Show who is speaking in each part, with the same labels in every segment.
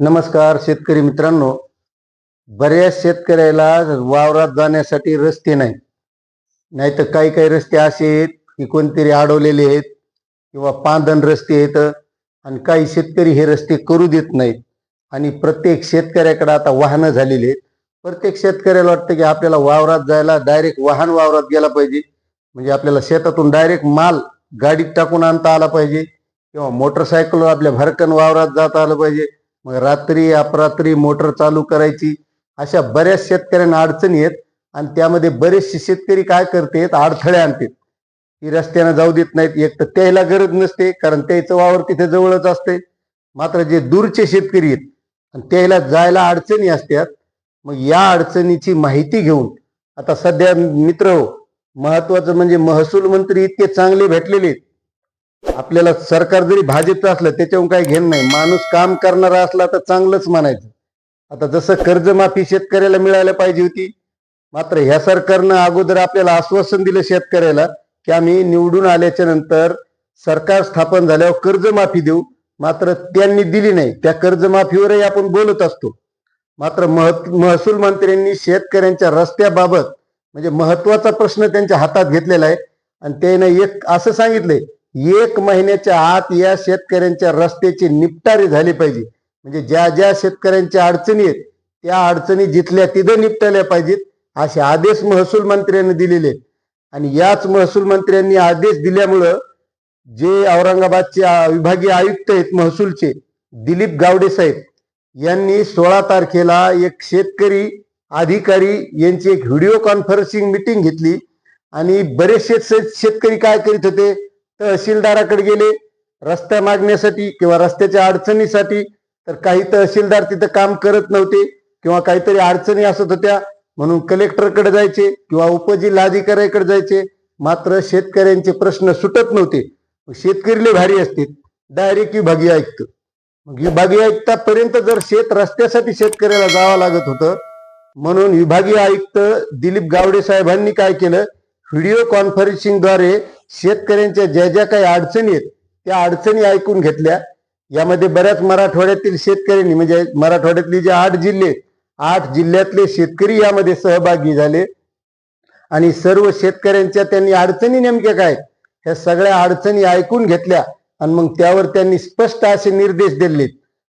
Speaker 1: नमस्कार शेतकरी मित्रांनो. बऱ्याच शेतकऱ्याला वावरात जाण्यासाठी रस्ते नाही. नाहीतर काही काही रस्ते असे आहेत की कोणतरी अडवलेले आहेत किंवा पांधन रस्ते आहेत आणि काही शेतकरी हे रस्ते करू देत नाहीत. आणि प्रत्येक शेतकऱ्याकडे आता वाहनं झालेली आहेत. प्रत्येक शेतकऱ्याला वाटतं की आपल्याला वावरात जायला डायरेक्ट वाहन वावरात गेला पाहिजे. म्हणजे आपल्याला शेतातून डायरेक्ट माल गाडीत टाकून आणता आला पाहिजे. किंवा मोटरसायकलवर आपल्या भरकन वावरात जाता आलं पाहिजे. मग रात्री अपरात्री मोटर चालू करायची. अशा बऱ्याच शेतकऱ्यांना अडचणी आहेत आणि त्यामध्ये बरेचसे शेतकरी काय करतात अडथळे आणतात. की रस्त्यानं जाऊ देत नाहीत. एक तर त्याला गरज नसते कारण त्याचं वावर तिथे जवळच असते मात्र जे दूरचे शेतकरी आहेत आणि त्याला जायला अडचणी असतात मग या अडचणीची माहिती घेऊन आता सध्या मित्र हो, महत्वाचं म्हणजे महसूल मंत्री इतके चांगले भेटलेले आहेत. आपल्याला सरकार जरी भाजपचं असलं त्याच्याहून काही घेणं नाही. माणूस काम करणारा असला तर चांगलंच म्हणायचं. आता जसं कर्जमाफी शेतकऱ्याला मिळायला पाहिजे होती मात्र ह्या सरकारनं अगोदर आपल्याला आश्वासन दिलं शेतकऱ्याला की आम्ही निवडून आल्याच्यानंतर सरकार स्थापन झाल्यावर कर्जमाफी देऊ. मात्र त्यांनी दिली नाही. त्या कर्जमाफीवरही आपण बोलत असतो. मात्र मह महसूल मंत्र्यांनी शेतकऱ्यांच्या रस्त्याबाबत म्हणजे महत्त्वाचा प्रश्न त्यांच्या हातात घेतलेला आहे. आणि त्याने एक असं सांगितलंय एक महिन्याच्या आत या शेतकऱ्यांच्या रस्त्याचे निपटारे झाले पाहिजे. म्हणजे ज्या ज्या शेतकऱ्यांच्या अडचणी आहेत त्या अडचणी जिथल्या तिथं निपटल्या पाहिजेत असे आदेश महसूल मंत्र्यांनी दिलेले. आहेत आणि याच महसूल मंत्र्यांनी आदेश दिल्यामुळं जे औरंगाबादचे विभागीय आयुक्त आहेत महसूलचे दिलीप गावडे साहेब यांनी सोळा तारखेला एक शेतकरी अधिकारी यांची एक व्हिडिओ कॉन्फरन्सिंग मिटिंग घेतली. आणि बरेचसे शेतकरी काय करीत होते तहसीलदाराकडे गेले रस्त्या मागण्यासाठी किंवा रस्त्याच्या अडचणीसाठी तर काही तहसीलदार तिथं काम करत नव्हते किंवा काहीतरी अडचणी असत होत्या म्हणून कलेक्टरकडे जायचे किंवा उपजिल्हाधिकाऱ्याकडे जायचे. मात्र शेतकऱ्यांचे प्रश्न सुटत नव्हते. शेतकरीले भारी असते. डायरेक्ट विभागीय आयुक्त. मग विभागीय आयुक्तापर्यंत जर शेत रस्त्यासाठी शेतकऱ्याला जावं लागत होतं म्हणून विभागीय आयुक्त दिलीप गावडे साहेबांनी काय केलं व्हिडिओ कॉन्फरन्सिंगद्वारे शेतकऱ्यांच्या ज्या ज्या काही अडचणी आहेत त्या अडचणी ऐकून घेतल्या. यामध्ये बऱ्याच मराठवाड्यातील शेतकऱ्यांनी म्हणजे मराठवाड्यातले जे आठ जिल्हे आठ जिल्ह्यातले शेतकरी यामध्ये सहभागी झाले. आणि सर्व शेतकऱ्यांच्या त्यांनी अडचणी नेमक्या काय ह्या सगळ्या अडचणी ऐकून घेतल्या आणि मग त्यावर त्यांनी स्पष्ट असे निर्देश दिले.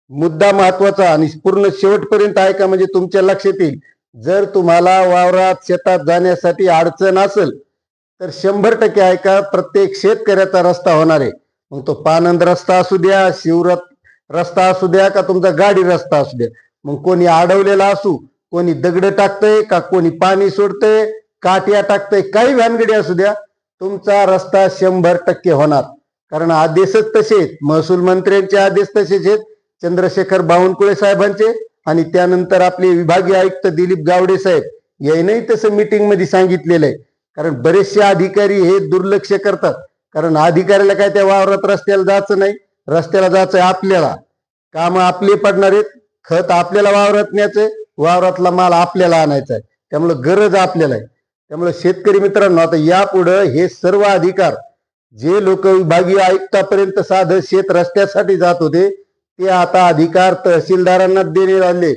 Speaker 1: मुद्दा महत्त्वाचा आणि पूर्ण शेवटपर्यंत ऐका म्हणजे तुमच्या लक्षात येईल. जर तुम्हाला वावरात शेतात जाण्यासाठी अडचण असेल तर शंभर टक्के ऐका प्रत्येक शेतकऱ्याचा रस्ता होणार आहे? मग तो पानंद रस्ता असू द्या शिवरत रस्ता असू द्या का तुमचा गाडी रस्ता असू द्या. मग कोणी अडवलेला असू कोणी दगड टाकतंय का कोणी पाणी सोडतंय काट्या टाकतंय काही भानगडी असू द्या तुमचा रस्ता शंभर टक्के होणार. कारण आदेशच तसे आहेत. महसूल मंत्र्यांचे आदेश तसेच आहेत. चंद्रशेखर बावनकुळे साहेबांचे आणि त्यानंतर आपले विभागीय आयुक्त दिलीप गावडे साहेब यांनाही तसं मीटिंगमध्ये सांगितलेलं आहे. कारण बरेचसे अधिकारी हे दुर्लक्ष करतात. कारण अधिकाऱ्याला काय त्या वावरात रस्त्याला जायचं नाही. रस्त्याला जायचं आपल्याला. काम आपले पडणार आहेत. खत आपल्याला वावरात न्यायचंय. वावरातला माल आपल्याला आणायचा आहे त्यामुळे गरज आपल्याला आहे. त्यामुळे शेतकरी मित्रांनो आता यापुढं हे सर्व अधिकार जे लोक विभागीय आयुक्तापर्यंत साधं शेत रस्त्यासाठी जात होते ते आता अधिकार तहसीलदारांना देणे आले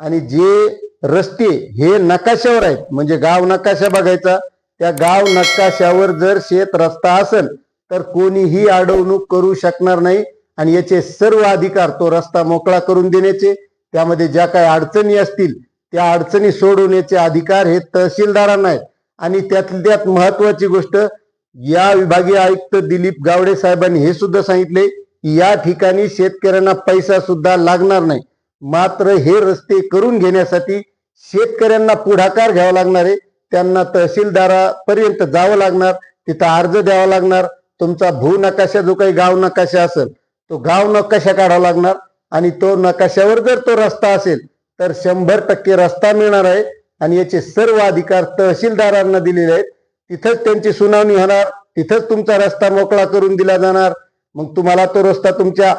Speaker 1: आणि जे रस्ते हे नकाशावर आहेत म्हणजे गाव नकाशा बघायचा त्या गाव नकाशावर जर शेत रस्ता असेल तर कोणीही अडवणूक करू शकणार नाही. आणि याचे सर्व अधिकार तो रस्ता मोकळा करून देण्याचे त्यामध्ये ज्या काही अडचणी असतील त्या अडचणी सोडवण्याचे अधिकार हे तहसीलदारांना आहेत. आणि त्यातली त्यात महत्वाची गोष्ट या विभागीय आयुक्त दिलीप गावडे साहेबांनी हे सुद्धा सांगितले की या ठिकाणी शेतकऱ्यांना पैसा सुद्धा लागणार नाही. मात्र हे रस्ते करून घेण्यासाठी शेतकऱ्यांना पुढाकार घ्यावा लागणार आहे. त्यांना तहसीलदारापर्यंत जावं लागणार तिथं अर्ज द्यावा लागणार तुमचा भू नकाशा जो काही गाव नकाशा असेल तो गाव नकाशा काढावा लागणार आणि तो नकाशावर जर तो रस्ता असेल तर शंभर टक्के रस्ता मिळणार आहे आणि याचे सर्व अधिकार तहसीलदारांना दिलेले आहेत. तिथंच त्यांची सुनावणी होणार तिथंच तुमचा रस्ता मोकळा करून दिला जाणार. मग तुम्हाला तो रस्ता तुमच्या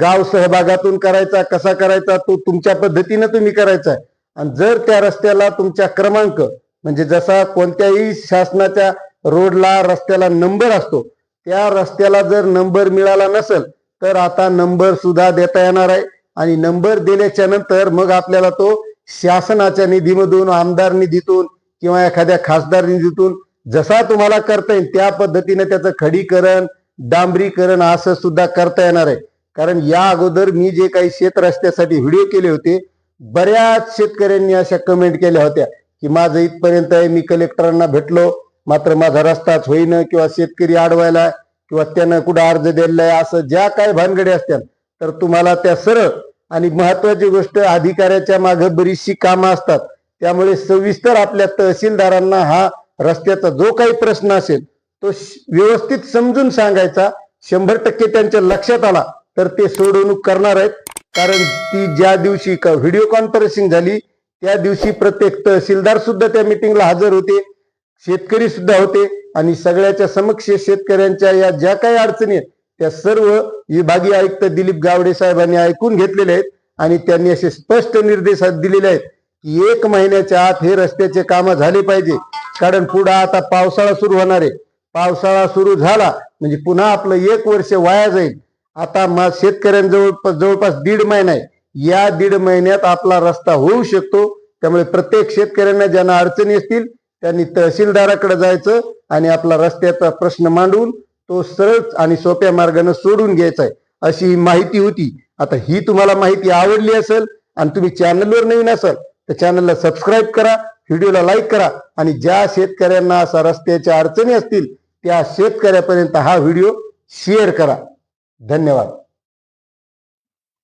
Speaker 1: गाव सहभागातून करायचा कसा करायचा तो तुमच्या पद्धतीनं तुम्ही करायचा आहे. आणि जर त्या रस्त्याला तुमच्या क्रमांक म्हणजे जसा कोणत्याही शासनाच्या रोडला रस्त्याला नंबर असतो त्या रस्त्याला जर नंबर मिळाला नसेल तर आता नंबर सुद्धा देता येणार आहे. आणि नंबर दिल्याच्या नंतर मग आपल्याला तो शासनाच्या निधीमधून आमदार निधीतून किंवा एखाद्या खासदार निधीतून जसा तुम्हाला करता येईल त्या पद्धतीने त्याचं खडीकरण डांबरीकरण असं सुद्धा करता येणार आहे. कारण या अगोदर मी जे काही शेत रस्त्यासाठी व्हिडिओ केले होते बऱ्याच शेतकऱ्यांनी अशा कमेंट केल्या होत्या. की माझं इथपर्यंत आहे मी कलेक्टरांना भेटलो. मात्र माझा रस्ताच होईन किंवा शेतकरी अडवायला किंवा त्यानं कुठं अर्ज दिलेला आहे असं ज्या काय भानगडी असतात तर तुम्हाला त्या सरळ आणि महत्वाची गोष्ट अधिकाऱ्याच्या मागे बरीचशी कामं असतात. त्यामुळे सविस्तर आपल्या तहसीलदारांना हा रस्त्याचा जो काही प्रश्न असेल तो श- व्यवस्थित समजून सांगायचा. शंभर टक्के त्यांच्या लक्षात आला तर ते सोडवणूक करणार आहेत. कारण ती ज्या दिवशी व्हिडिओ कॉन्फरन्सिंग झाली त्या दिवशी प्रत्येक तहसीलदार सुद्धा त्या मिटिंगला हजर होते शेतकरी सुद्धा होते आणि सगळ्याच्या समक्ष शेतकऱ्यांच्या या ज्या काही अडचणी आहेत त्या सर्व विभागीय आयुक्त दिलीप गावडे साहेबांनी ऐकून घेतलेले आहेत आणि त्यांनी असे स्पष्ट निर्देश दिलेले आहेत की एक महिन्याच्या आत हे रस्त्याचे कामं झाले पाहिजे. कारण पुढे आता पावसाळा सुरू होणार आहे. पावसाळा सुरू झाला म्हणजे पुन्हा आपलं एक वर्ष वाया जाईल. आता मा शेतकऱ्यांजवळ जवळपास दीड महिना आहे. या दीड महिन्यात आपला रस्ता होऊ शकतो. त्यामुळे प्रत्येक शेतकऱ्यांना ज्यांना अडचणी असतील त्यांनी तहसीलदाराकडे जायचं आणि आपला रस्त्याचा प्रश्न मांडून तो सरळ आणि सोप्या मार्गाने सोडून घ्यायचा आहे अशी माहिती होती. आता ही तुम्हाला माहिती आवडली असेल आणि तुम्ही चॅनलवर नवीन असाल तर चॅनलला सबस्क्राईब करा व्हिडिओला लाईक करा आणि ज्या शेतकऱ्यांना असा रस्त्याच्या अडचणी असतील त्या शेतकऱ्यापर्यंत हा व्हिडिओ शेअर करा. धन्यवाद.